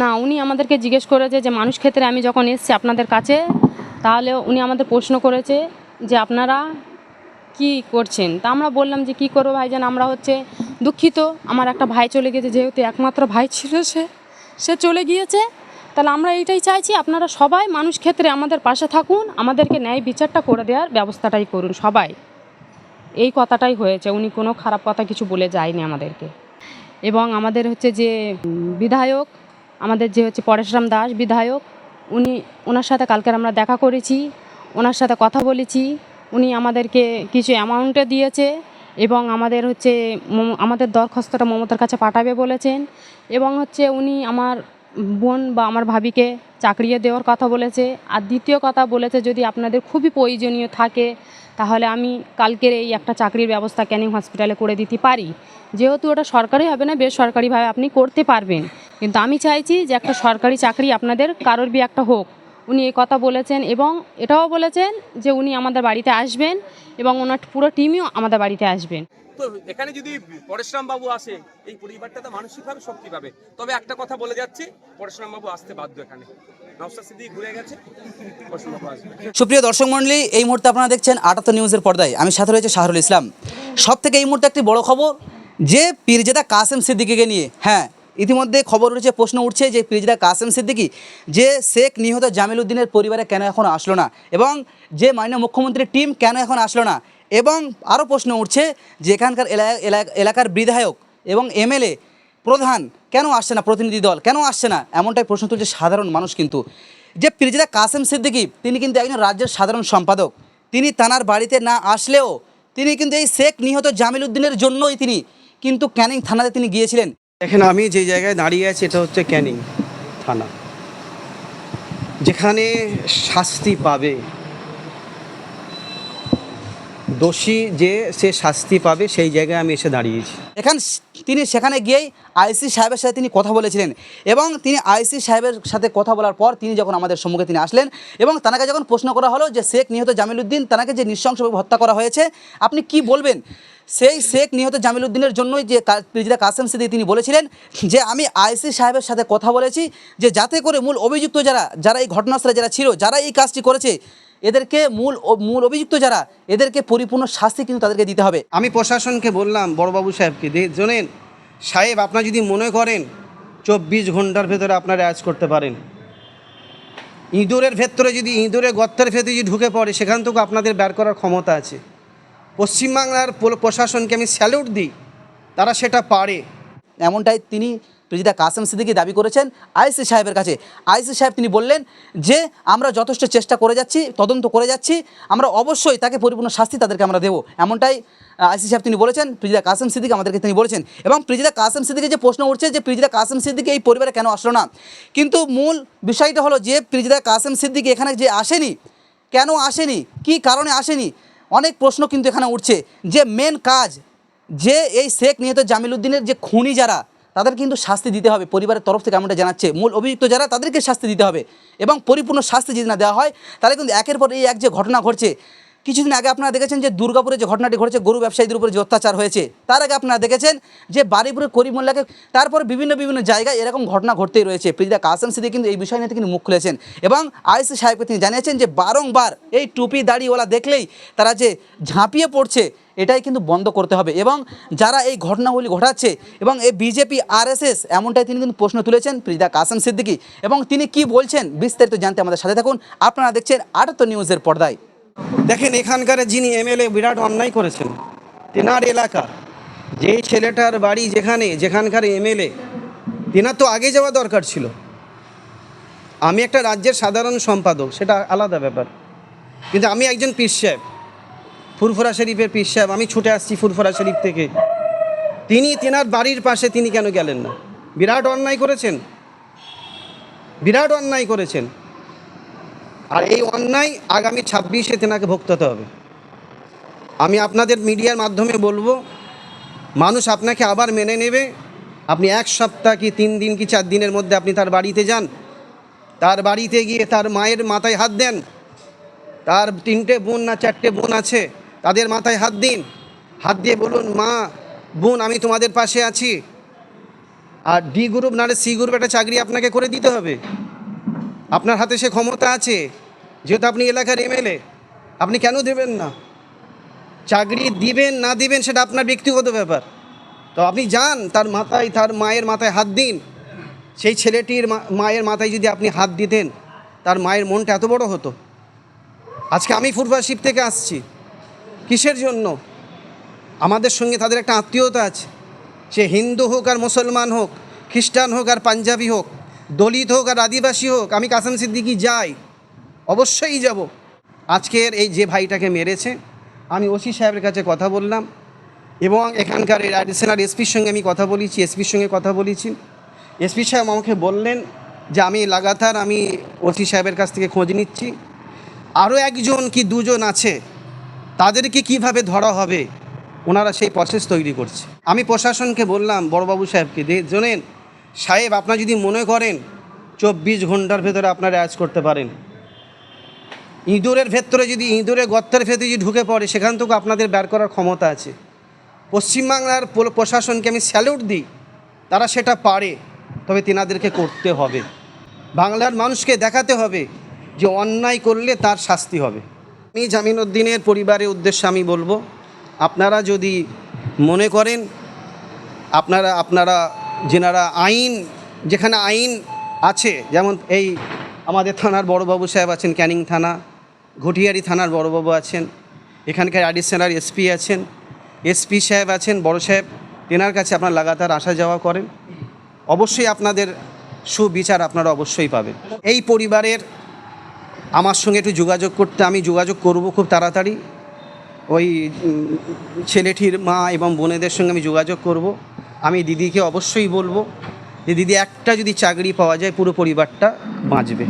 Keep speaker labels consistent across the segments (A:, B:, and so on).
A: না, উনি আমাদেরকে জিজ্ঞেস করেছে যে মানুষ ক্ষেত্রে আমি যখন এসছি আপনাদের কাছে, তাহলে উনি আমাদের প্রশ্ন করেছে যে আপনারা কি করছেন? তা আমরা বললাম যে, কি করব ভাইজান? আমরা হচ্ছে দুঃখিত। আমার একটা ভাই চলে গেছে যেহেতু একমাত্র ভাই ছিল সে সে চলে গিয়েছে। তাহলে আমরা এইটাই চাইছি, আপনারা সবাই মানুষ ক্ষেত্রে আমাদের পাশে থাকুন। আমাদেরকে ন্যায় বিচারটা করে দেওয়ার ব্যবস্থাটাই করুন সবাই। এই কথাটাই হয়েছে। উনি কোনো খারাপ কথা কিছু বলে যায়নি আমাদেরকে। এবং আমাদের হচ্ছে যে বিধায়ক, আমাদের যে হচ্ছে পরেশরাম দাস বিধায়ক, উনি, ওনার সাথে কালকের আমরা দেখা করেছি, ওনার সাথে কথা বলেছি, উনি আমাদেরকে কিছু অ্যামাউন্টে দিয়েছে এবং আমাদের হচ্ছে আমাদের দরখাস্তটা মমতার কাছে পাঠাবে বলেছেন এবং হচ্ছে উনি আমার বোন বা আমার ভাবিকে চাকরিয়ে দেওয়ার কথা বলেছে। আর দ্বিতীয় কথা বলেছে, যদি আপনাদের খুবই প্রয়োজনীয় থাকে, তাহলে আমি কালকের এই একটা চাকরির ব্যবস্থা ক্যানিং হসপিটালে করে দিতে পারি। যেহেতু ওটা সরকারি হবে না, বেসরকারিভাবে আপনি করতে পারবেন। কিন্তু আমি চাইছি যে একটা সরকারি চাকরি আপনাদের কারোর বি একটা হোক। উনি এই কথা বলেছেন এবং এটাও বলেছেন যে উনি আমাদের বাড়িতে আসবেন এবং ওনার পুরো টিমও আমাদের বাড়িতে আসবেন।
B: তো এখানে যদি পরশুরাম বাবু আসে এই পরিবারটা তো মানসিকভাবে শক্তি পাবে। তবে একটা কথা বলে যাচ্ছি পরশুরাম বাবু আসতে বাধ্য এখানে। নওসাদ সিদ্দিক ঘুরে গেছে পরশুরাম বাবু আসবে।
C: সুপ্রিয় দর্শক মণ্ডলী এই মুহূর্তে আপনারা দেখছেন আটাত্তর নিউজের পর্দায়। আমি সাথে রয়েছে শাহরুল ইসলাম। সব থেকে এই মুহূর্তে একটি বড় খবর যে পীরজেদা কাসেম সিদ্দিকিকে নিয়ে হ্যাঁ ইতিমধ্যে খবর উঠেছে, প্রশ্ন উঠছে যে পীরজেদা কাসেম সিদ্দিকি, যে শেখ নিহত জামিল উদ্দিনের পরিবারে কেন এখন আসলো না? এবং যে মাননীয় মুখ্যমন্ত্রীর টিম কেন এখন আসলো না? এবং আরও প্রশ্ন উঠছে যে এখানকার এলা- এলা- এলাকার বিধায়ক এবং এমএলএ প্রধান কেন আসছে না? প্রতিনিধি দল কেন আসছে না? এমনটাই প্রশ্ন তুলছে সাধারণ মানুষ কিন্তু। যে পিরজিদা কাসেম সিদ্দিকী, তিনি কিন্তু একজন রাজ্যের সাধারণ সম্পাদক। তিনি তানার বাড়িতে না আসলেও তিনি কিন্তু এই শেখ নিহত জামিল উদ্দিনের জন্যই তিনি কিন্তু ক্যানিং থানাতে তিনি গিয়েছিলেন।
D: দেখেন আমি যে জায়গায় দাঁড়িয়ে আছি এটা হচ্ছে ক্যানিং থানা। যেখানে শাস্তি পাবে। দোষী যে সে শাস্তি পাবে সেই জায়গায় আমি এসে দাঁড়িয়েছি।
C: এখান তিনি সেখানে গিয়েই আইসি সাহেবের সাথে তিনি কথা বলেছিলেন এবং তিনি আইসি সাহেবের সাথে কথা বলার পর তিনি যখন আমাদের সম্মুখে তিনি আসলেন এবং তাকে যখন প্রশ্ন করা হলো যে শেখ নিহত জামিল উদ্দিন তাকে যে নৃশংসভাবে হত্যা করা হয়েছে, আপনি কি বলবেন? সেই শেখ নিহত জামিল উদ্দিনের জন্যই যে প্রিজিদা কাসেম সিদ্দি তিনি বলেছিলেন যে আমি আইসি সাহেবের সাথে কথা বলেছি যে যাতে করে মূল অভিযুক্ত যারা যারা এই ঘটনাস্থলে যারা ছিল, যারা এই কাজটি করেছে এদেরকে মূল মূল অভিযুক্ত যারা এদেরকে পরিপূর্ণ শাস্তি কিন্তু তাদেরকে দিতে হবে।
D: আমি প্রশাসনকে বললাম বড়বাবু সাহেবকে জানেন সাহেব আপনার যদি মনে করেন চব্বিশ ঘণ্টার ভেতরে আপনারা অ্যাজ করতে পারেন। ইঁদুরের ভেতরে যদি ইঁদুরের গর্তের ভেতরে যদি ঢুকে পড়ে সেখান থেকে আপনাদের বের করার ক্ষমতা আছে। পশ্চিমবাংলার প্রশাসনকে আমি স্যালুট দিই তারা সেটা পারে।
C: এমনটাই তিনি প্রেজিদা কাসেম সিদ্দিকি দাবি করেছেন আইসি সাহেবের কাছে। আইসি সাহেব তিনি বললেন যে, আমরা যথেষ্ট চেষ্টা করে যাচ্ছি, তদন্ত করে যাচ্ছি, আমরা অবশ্যই তাকে পরিপূর্ণ শাস্তি তাদেরকে আমরা দেবো। এমনটাই আইসি সাহেব তিনি বলেছেন, প্রিজিদা কাসেম সিদ্দিক আমাদেরকে তিনি বলেছেন। এবং প্রিজিদা কাসেম সিদ্দিকে যে প্রশ্ন উঠছে যে, প্রিজিদা কাসেম সিদ্দিকি এই পরিবারে কেন আসলো না? কিন্তু মূল বিষয়টা হলো যে, প্রিজিদা কাসেম সিদ্দিকি এখানে যে আসেনি, কেন আসেনি, কি কারণে আসেনি, অনেক প্রশ্ন কিন্তু এখানে উঠছে। যে মেন কাজ, যে এই শেখ নিহত জামিল উদ্দিনের যে খুনি যারা তাদের কিন্তু শাস্তি দিতে হবে। পরিবারের তরফ থেকে আমরা জানাচ্ছে। মূল অভিযুক্ত যারা, তাদেরকে শাস্তি দিতে হবে এবং পরিপূর্ণ শাস্তি যদি না দেওয়া হয়, তাহলে কিন্তু একের পর এই এক যে ঘটনা ঘটছে কিছুদিন আগে আপনারা দেখেছেন যে দুর্গাপুরে যে ঘটনাটি ঘটেছে, গরু ব্যবসায়ীদের উপরে যে অত্যাচার হয়েছে, তার আগে আপনারা দেখেছেন যে বাড়িপুরে করিমুল্লাকে তারপর বিভিন্ন বিভিন্ন জায়গায় এরকম ঘটনা ঘটতেই রয়েছে। প্রিজা কাসেম সিদ্দিক কিন্তু এই বিষয় নিয়ে তিনি মুখ খুলেছেন এবং আইসি সাহেবকে তিনি জানিয়েছেন যে বারংবার এই টুপি দাড়িওয়ালা দেখলেই তারা যে ঝাঁপিয়ে পড়ছে, এটাই কিন্তু বন্ধ করতে হবে এবং যারা এই ঘটনাগুলি ঘটাচ্ছে এবং এই বিজেপি, আরএসএস এমনটাই তিনি কিন্তু প্রশ্ন তুলেছেন প্রিজা কাসেম সিদ্দিকি এবং তিনি কি বলছেন বিস্তারিত জানতে আমাদের সাথে থাকুন। আপনারা দেখছেন আটাত্তর নিউজের পর্দায়।
D: দেখেন, এখানকার যিনি এমএলএ, বিরাট অন্যায় করেছেন। তেনার এলাকা, যেই ছেলেটার বাড়ি যেখানে, যেখানকার এমএলএ, তেনার তো আগে যাওয়া দরকার ছিল। আমি একটা রাজ্যের সাধারণ সম্পাদক, সেটা আলাদা ব্যাপার। কিন্তু আমি একজন পীর সাহেব, ফুরফুরা শরীফের পীর সাহেব, আমি ছুটে আসছি ফুরফুরা শরীফ থেকে। তিনি, তেনার বাড়ির পাশে তিনি কেন গেলেন না? বিরাট অন্যায় করেছেন? বিরাট অন্যায় করেছেন। আর এই অন্যায় আগামী ছাব্বিশে তেনাকে ভুগতে হবে। আমি আপনাদের মিডিয়ার মাধ্যমে বলব, মানুষ আপনাকে আবার মেনে নেবে। আপনি এক সপ্তাহ কি তিন দিন কি চার দিনের মধ্যে আপনি তার বাড়িতে যান। তার বাড়িতে গিয়ে তার মায়ের মাথায় হাত দেন। তার তিনটে বোন না চারটে বোন আছে, তাদের মাথায় হাত দিন। হাত দিয়ে বলুন, মা, বোন, আমি তোমাদের পাশে আছি। আর ডি গ্রুপ নাহলে সি গ্রুপ একটা চাকরি আপনাকে করে দিতে হবে। আপনার হাতে সে ক্ষমতা আছে, যেহেতু আপনি এলাকার এমএলএ আপনি কেন দেবেন না? চাকরি দিবেন, না দিবেন, সেটা আপনার ব্যক্তিগত ব্যাপার। তো আপনি যান, তার মাথায়, তার মায়ের মাথায় হাত দিন। সেই ছেলেটির মায়ের মাথায় যদি আপনি হাত দিতেন, তার মায়ের মনটা এত বড় হতো। আজকে আমি ফুরবাশিপ থেকে আসছি। কিসের জন্য? আমাদের সঙ্গে তাদের একটা আত্মীয়তা আছে। সে হিন্দু হোক আর মুসলমান হোক, খ্রিস্টান হোক আর পাঞ্জাবি হোক দলিত হোক আর আদিবাসী হোক, আমি কাসম সিদ্দিকি যাই, অবশ্যই যাব। আজকের এই যে ভাইটাকে মেরেছে, আমি ওসি সাহেবের কাছে কথা বললাম এবং এখানকার অ্যাডিশনাল এসপির সঙ্গে আমি কথা বলেছি, এসপির সঙ্গে কথা বলেছি। এসপি সাহেব আমাকে বললেন যে আমি লাগাতার আমি ওসি সাহেবের কাছ থেকে খোঁজ নিচ্ছি। আরও একজন কি দুজন আছে, তাদেরকে কীভাবে ধরা হবে, ওনারা সেই প্রসেস তৈরি করছে। আমি প্রশাসনকে বললাম, বড়বাবু সাহেবকে, যে, জানেন সাহেব, আপনার যদি মনে করেন চব্বিশ ঘণ্টার ভেতরে আপনারা অ্যাজ করতে পারেন। ইঁদুরের ভেতরে যদি, ইঁদুরের গর্তের ভেতরে যদি ঢুকে পড়ে, সেখান থেকে আপনাদের বের করার ক্ষমতা আছে। পশ্চিমবাংলার প্রশাসনকে আমি স্যালুট দিই, তারা সেটা পারে, তবে তেনাদেরকে করতে হবে। বাংলার মানুষকে দেখাতে হবে যে অন্যায় করলে তার শাস্তি হবে। আমি জামিনউদ্দিনের পরিবারের উদ্দেশ্যে আমি বলব, আপনারা যদি মনে করেন, আপনারা আপনারা যেনারা আইন, যেখানে আইন আছে, যেমন এই আমাদের থানার বড়বাবু সাহেব আছেন, ক্যানিং থানা, ঘটিয়ারি থানার বড়বাবু আছেন, এখানকার অ্যাডিশনাল এসপি আছেন এসপি সাহেব আছেন, বড় সাহেব, তেনার কাছে আপনার লাগাতার আসা যাওয়া করেন। অবশ্যই আপনাদের সুবিচার আপনারা অবশ্যই পাবেন। এই পরিবারের আমার সঙ্গে একটু যোগাযোগ করতে, আমি যোগাযোগ করব খুব তাড়াতাড়ি। ওই ছেলেটির মা এবং বোনেদের সঙ্গে আমি যোগাযোগ করব। আমি দিদিকে অবশ্যই বলব যে দিদি, একটা যদি চাকরি পাওয়া যায়, পুরো পরিবারটা বাঁচবে।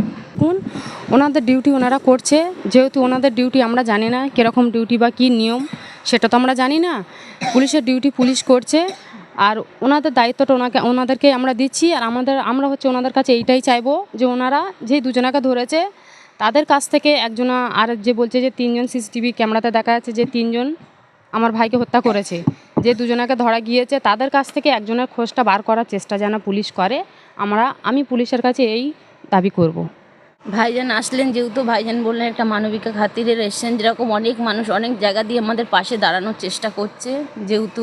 A: ওনাদের ডিউটি ওনারা করছে। যেহেতু ওনাদের ডিউটি আমরা জানি না কীরকম ডিউটি বা কী নিয়ম, সেটা তো আমরা জানি না। পুলিশের ডিউটি পুলিশ করছে। আর ওনাদের দায়িত্বটা ওনাকে ওনাদেরকে আমরা দিচ্ছি। আর আমাদের আমরা হচ্ছে ওনাদের কাছে এইটাই চাইব যে ওনারা যে দুজনাকে ধরেছে, তাদের কাছ থেকে একজনা আর যে বলছে যে তিনজন সিসিটিভি ক্যামেরাতে দেখা যাচ্ছে যে তিনজন আমার ভাইকে হত্যা করেছে। যে দুজনাকে ধরা গিয়েছে, তাদের কাছ থেকে একজনের খোঁজটা বার করার চেষ্টা যেন পুলিশ করে, আমরা, আমি পুলিশের কাছে এই দাবি করব।
E: ভাইজান আসলেন, যেহেতু ভাইজান বললেন একটা মানবিকা খাতিরে এসছেন, যেরকম অনেক মানুষ অনেক জায়গা দিয়ে আমাদের পাশে দাঁড়ানোর চেষ্টা করছে, যেহেতু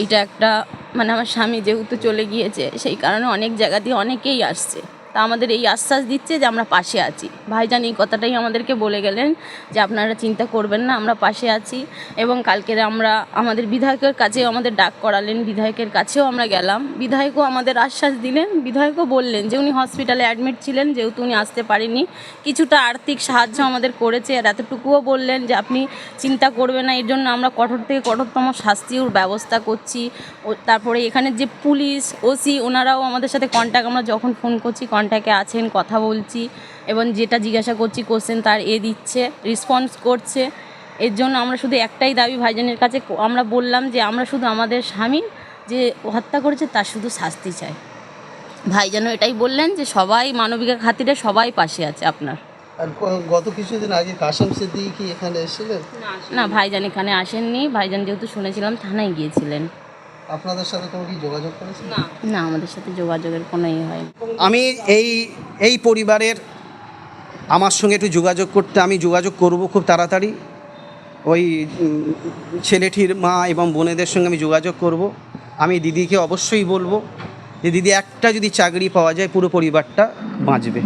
E: এইটা একটা মানে আমার স্বামী যেহেতু চলে গিয়েছে, সেই কারণে অনেক জায়গা দিয়ে অনেকেই আসছে। তা আমাদের এই আশ্বাস দিচ্ছে যে আমরা পাশে আছি। ভাইজান এই কথাটাই আমাদেরকে বলে গেলেন যে আপনারা চিন্তা করবেন না, আমরা পাশে আছি এবং কালকের আমরা আমাদের বিধায়কের কাছেও আমাদের ডাক করালেন, বিধায়কের কাছেও আমরা গেলাম। বিধায়কও আমাদের আশ্বাস দিলেন, বিধায়কও বললেন যে উনি হসপিটালে অ্যাডমিট ছিলেন, যেহেতু উনি আসতে পারেনি কিছুটা আর্থিক সাহায্য আমাদের করেছে, আর এতটুকুও বললেন যে আপনি চিন্তা করবেন না, এর জন্য আমরা কঠোর থেকে কঠোরতম শাস্তির ব্যবস্থা করছি। তারপরে এখানে যে পুলিশ, ওসি, ওনারাও আমাদের সাথে কন্ট্যাক্ট আমরা যখন ফোন করছি কন্ট্যাক্টে আছেন কথা বলছি এবং যেটা জিজ্ঞাসা করছি কোশ্চেন তার এ দিচ্ছে রেসপন্স করছে। এর জন্য আমরা শুধু একটাই দাবি ভাইজানের কাছে আমরা বললাম যে আমরা শুধু আমাদের স্বামী যে হত্যা করেছে তার শুধু শাস্তি চাই। ভাইজানও এটাই বললেন যে সবাই মানবিকের খাতিরে সবাই পাশে আছে আপনার।
F: আর গত কিছুদিন আগে কাসম সিদ্দিকি এখানে এসেছিলেন?
E: না ভাইজান এখানে আসেননি। ভাইজান যেহেতু শুনেছিলাম থানায় গিয়েছিলেন।
F: আপনাদের সাথে কোনো কি যোগাযোগ করেছেন
E: না। আমাদের সাথে যোগাযোগের কোনো ইয়ে হয়নি।
D: আমি এই এই পরিবারের আমার সঙ্গে একটু যোগাযোগ করতে আমি যোগাযোগ করব খুব তাড়াতাড়ি। ওই ছেলেটির মা এবং বোনেদের সঙ্গে আমি যোগাযোগ করব। আমি দিদিকে অবশ্যই বলব যে দিদি একটা যদি চাকরি পাওয়া যায় পুরো পরিবারটা বাঁচবে।